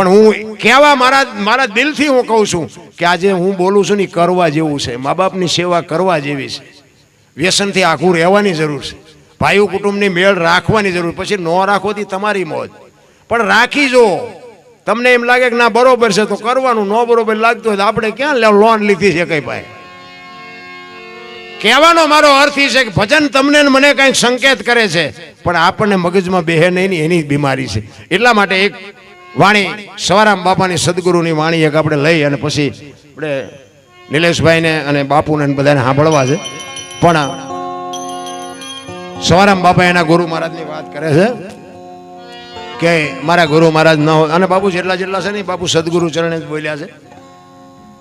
પણ હું કહેવા મારા મારા દિલથી હું કહું છું કે આજે હું બોલું છું ને કરવા જેવું છે. મા બાપની સેવા કરવા જેવી છે. વ્યસનથી આખું રહેવાની જરૂર છે. ભાઈઓ કુટુંબની મેળ રાખવાની જરૂર. પછી ન રાખો તમારી મોજ. પણ રાખી જો. તમને એમ લાગે કે ના, બરોબર છે, તો કરવાનું. ન બરોબર લાગતું હોય તો આપણે ક્યાં લોન લીધી છે કઈ ભાઈ? કહેવાનો મારો અર્થ એ છે કે ભજન તમને મને કંઈક સંકેત કરે છે. પણ આપણને મગજમાં બેહે નહીં એની બીમારી છે. એટલા માટે એક વાણી. સવારામ બાપાની સદગુરુની વાણી એક આપણે લઈ અને પછી આપણે નિલેશભાઈને અને બાપુને બધાને સાંભળવા છે. પણ સવારામ બાપા એના ગુરુ મહારાજની વાત કરે છે કે મારા ગુરુ મહારાજ ન હોય. અને બાપુ જેટલા જેટલા છે ને બાપુ સદગુરુ ચરણે જ બોલ્યા છે.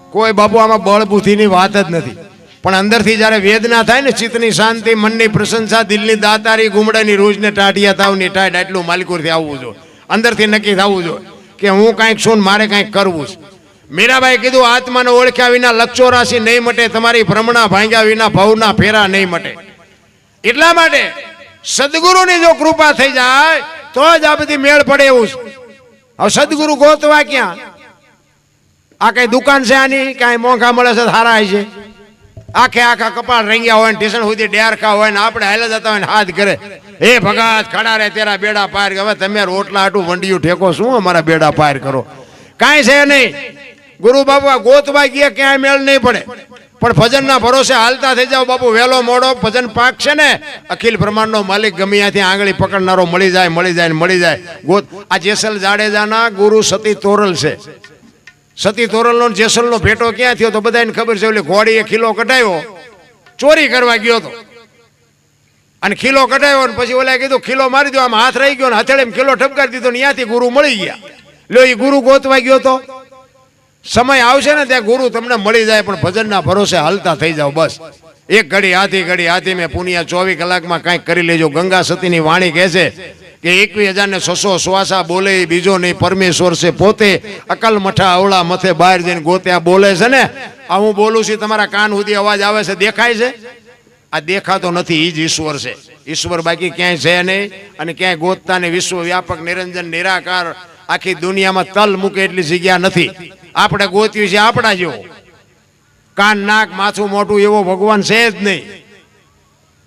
કોઈ બાપુ આમાં બળબુદ્ધિની વાત જ નથી. પણ અંદરથી જ્યારે વેદના થાય ને, ચિત્તની શાંતિ, મનની પ્રશંસા, દિલની દાતારી, ગુમડાની રોજને, ટાઢિયા તાવની ટાઢ, આટલું માલિકુરથી આવવું જોઈએ. અંદરથી નક્કી થવું જોઈએ કે હું કાંઈક છું મારે કાંઈક કરવું છે. મીરાબાઈ કીધું, આત્માને ઓળખ્યા વિના લક્ષો રાશિ નહીં મટે, તમારી ભ્રમણા ભાંગ્યા વિના ભવના ફેરા નહીં મટે. એટલા માટે સદગુરુની જો કૃપા થઈ જાય, તો જ આ બધી મેળ પડે એવું છે. હવે સદગુરુ ગોતવા ક્યાં? આ કઈ દુકાન છે આની? કાંઈ મોંઘા મળે છે સારા છે. આખે આખા કપાળ રંગ્યા હોય ટેશન સુધી ડેરખા હોય ને આપણે હાલે જતા હોય ને હાથ કરે એ ભગાત, ખડા રે તેરા બેડા પાર હવે તમે રોટલા આટું વંડિયું ઠેકો, શું અમારા બેડા પાર કરો? કાંઈ છે નહીં. ગુરુ બાપા ગોતવા ગયા ક્યાંય મેળ નહીં પડે. પણ ભજનના ભરોસે હાલતા થઈ જાવ બાપુ, વહેલો મોડો. ભજન પાક છે ને, અખિલ બ્રહ્માંડનો માલિક ગમે ત્યાંથી આંગળી પકડનારો મળી જાય મળી જાય મળી જાય. ગોત આ જેસલ જાડેજાના ગુરુ સતી તોરલ છે. સતી તોરલનો જેસલનો ભેટો ક્યાં થયો તો બધાને ખબર છે એટલે ઘોડીએ ખીલો કઢાવ્યો. ચોરી કરવા ગયો હતો અને ખીલો કઢાવ્યો ને પછી ઓલા કીધું, ખીલો મારી દો, આમ હાથ રહી ગયો ને હથેળે ખીલો ઠપકારી દીધો ને ત્યાંથી ગુરુ મળી ગયા. લ્યો એ ગુરુ ગોતવા ગયો તો. સમય આવશે ને ત્યાં ગુરુ તમને મળી જાય, પણ ભજનના ભરોસે હાલતા થઈ જાવ બસ. એક ઘડી, આધી ઘડી, આધી મેં પુનિયા ચોવીસ કલાકમાં કાંઈક કરી લેજો. ગંગા સતીની વાણી કહે છે કે એકવીસ હજાર ને છસો શ્વાસા બોલે બીજો નહીં, પરમેશ્વર છે પોતે અકલ મઠા અવળા મથે બહાર જઈને ગોત્યા બોલે છે ને? આ હું બોલું છું, તમારા કાન સુધી અવાજ આવે છે, દેખાય છે? આ દેખાતો નથી એ જ ઈશ્વર છે. ઈશ્વર બાકી ક્યાંય છે નહીં અને ક્યાંય ગોતતા ને વિશ્વ વ્યાપક નિરંજન, નિરાકાર, આખી દુનિયામાં તલ મૂકે એટલી જગ્યા નથી. આપણે ગોત્યું છે આપણા જેવો. કાન, નાક, માથું મોટું એવો ભગવાન છે જ નહીં.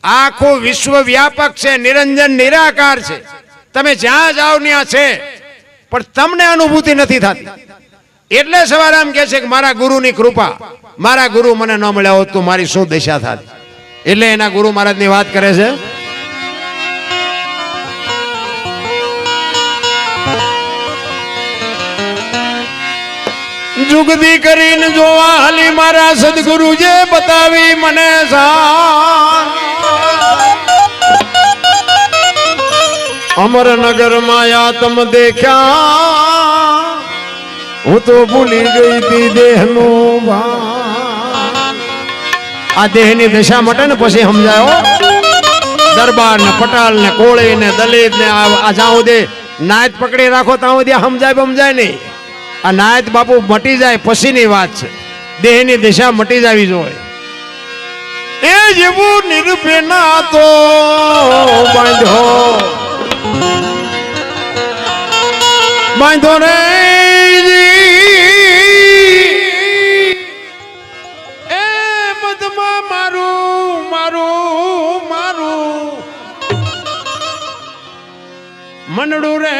આખું વિશ્વ વ્યાપક છે, નિરંજન, નિરાકાર છે. તમે જ્યાં જાઓ ત્યાં છે. પણ તમને અનુભૂતિ નથી થતી. એટલે સવારે આમ કહે છે કે મારા ગુરુની કૃપા, મારા ગુરુ મને ન મળ્યા હોત તો મારી શું દશા થાત? એટલે એના ગુરુ મહારાજની વાત કરે છે. જુગદી કરીને જોવા હાલી મારા સદગુરુ જે બતાવી, મને સાર અમરનગર માયા તમ દેખ્યા. હું તો ભૂલી ગઈ તી દેહનું નો આ દેહની દશા મટે ને પછી સમજાયો. દરબાર ને પટાલ ને કોળી ને દલિત ને આ જાઉ સુધી નાયત પકડી રાખો ત્યાં સુધી સમજાય સમજાય નહીં. આ નાયત બાપુ મટી જાય પછીની વાત છે. દેહની દિશા મટી જાવી જોઈએ. એ જેવું નિર્ભેના તો બાંધો બાંધો રે એ મધમાં મારું મારું મારું. મનડું રે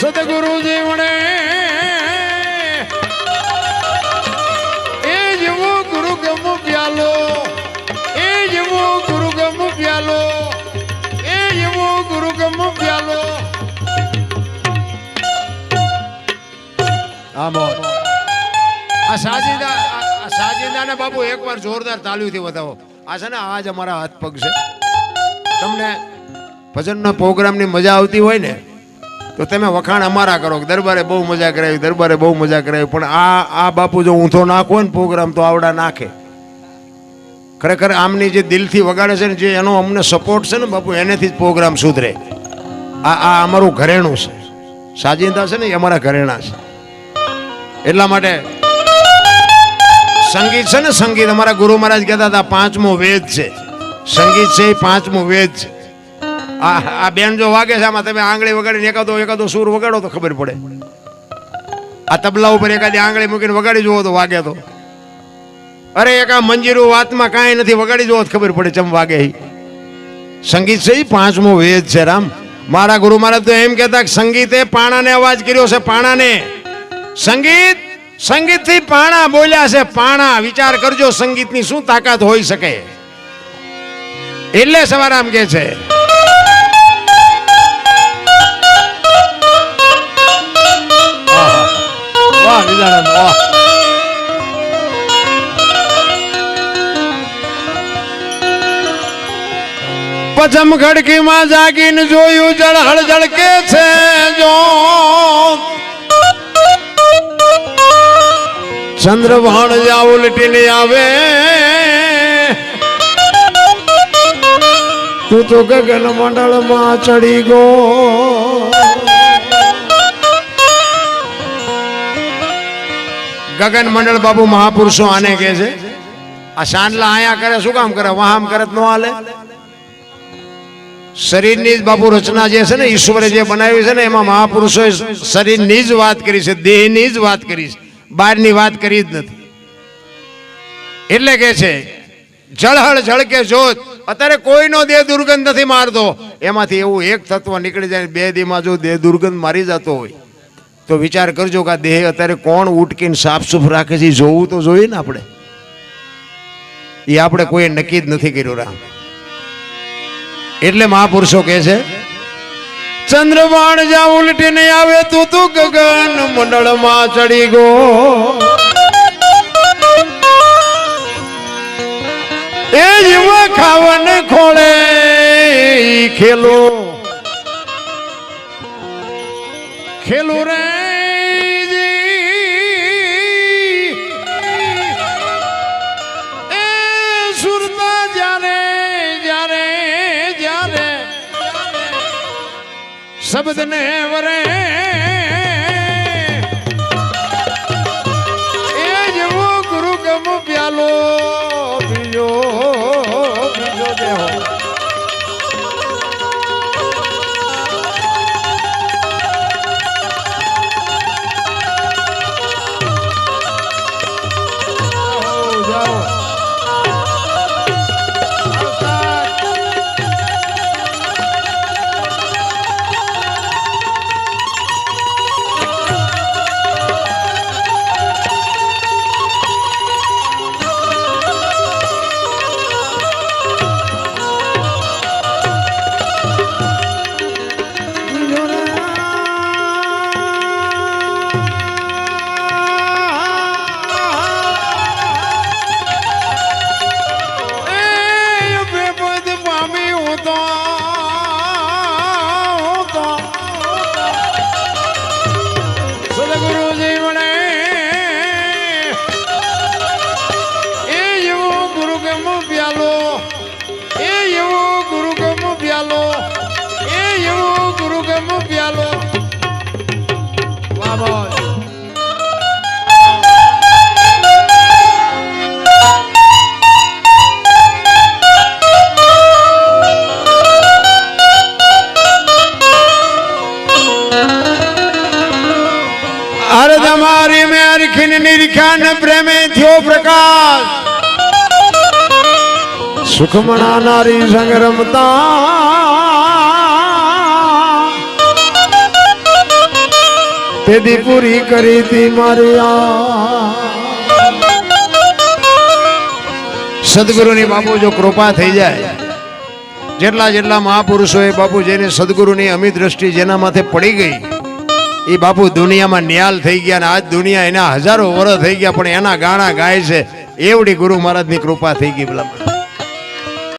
સદગુરુ મને એ જેવો ગુરુ ગમુ પ્યાલો એ જેવો ગુરુ ગમુ પ્યાલો. એ જેવો ગુરુ ગમુ પ્યાલો આમોદ આ સાજિદા ને બાપુ એકવાર જોરદાર તાલીઓથી વધાવો. આ છે ને, આ જ અમારા હાથ પગ છે. તમને ભજનના પ્રોગ્રામની મજા આવતી હોય ને તો તમે વખાણ અમારા કરો દરબારે બહુ મજા કરાવી, દરબારે બહુ મજા કરાવી, પણ આ આ બાપુ જો ઊંધો નાખો ને પ્રોગ્રામ તો આવડા નાખે. ખરેખર આમની જે દિલથી વગાડે છે ને, જે એનો અમને સપોર્ટ છે ને બાપુ, એનેથી જ પ્રોગ્રામ સુધરે. આ આ અમારું ઘરેણું છે. સાજિંદા છે ને એ અમારા ઘરેણા છે. એટલા માટે સંગીત છે ને, સંગીત અમારા ગુરુ મહારાજ કહેતા હતા, પાંચમો વેદ છે. સંગીત છે એ પાંચમો વેદ છે. આ આ બેન જો વાગે છે, આમાં તમે આંગળી વગાડીને એકાદો એકાદો સૂર વગાડો તો ખબર પડે. આ તબલા ઉપર એકાદી આંગળી મૂકીને વગાડી જુઓ તો વાગે તો. અરે એક મંજીરું વાતમાં કાંઈ નથી, વગાડી જુઓ તો ખબર પડે ચમ વાગે સંગીત છે પાંચમો વેદ છે, રામ. મારા ગુરુ મહારાજ તો એમ કહેતા કે સંગીતે પાણાને અવાજ કર્યો છે, પાણાને. સંગીત, સંગીતથી પાણા બોલ્યા છે, પાણા. વિચાર કરજો, સંગીતની શું તાકાત હોઈ શકે? એટલે સવારામ કે છે વાહ. પચમ ખડકી માં જાગીને જોયું જળહળ જળકે છે જો? ચંદ્રભાણ જા ઉલટીને આવે, તું તો ગગન મંડળમાં ચડી ગો ગગન મંડળ બાબુ મહાપુરુષો આને કહે છે, આ શાંડલા આયા કરે, શું કામ કરે? વહામ કરે ન હાલે. શરીરની જ બાપુ રચના જે છે ને, ઈશ્વરે જે બનાવી છે ને, એમાં મહાપુરુષોએ શરીરની જ વાત કરી છે, દેહની જ વાત કરી છે. બહારની વાત કરી જ નથી. એટલે કે છે, જળહળ ઝળકે જોત, અત્યારે કોઈનો દેહ દુર્ગંધ નથી મારતો. એમાંથી એવું એક તત્વ નીકળી જાય, બે દીમાં જો દેહ દુર્ગંધ મારી જતો હોય તો વિચાર કરજો કે આ દેહ અત્યારે કોણ ઉટકીને સાફસૂફ રાખે છે જોવું તો જોઈએ ને આપણે. એ આપણે કોઈ નક્કી જ નથી કર્યું, રામ. એટલે મહાપુરુષો કહે છે ચંદ્રવાણ જા ઉલટીને આવે, તું તું ગગન મંડળમાં ચડી ગો. એ જીવ ખાવાને ખોળે ખેલું. શબ્દને વરે વાહ અરે તમારી મેં અરખીન નિરખ્યાન પ્રેમે થયો પ્રકાશ. સુખમણા નારી સંગ રમતા તેદી પૂરી કરી તી મારી આ. સદગુરુની બાપુ જો કૃપા થઈ જાય, જેટલા જેટલા મહાપુરુષોએ બાપુ જેને સદગુરુની અમિત દ્રષ્ટિ જેના માથે પડી ગઈ, એ બાપુ દુનિયામાં નિહાલ થઈ ગયા અને આજ દુનિયા એના હજારો વર્ષ થઈ ગયા, પણ એના ગાણા ગાય છે. એવડી ગુરુ મહારાજની કૃપા થઈ ગઈ ભલા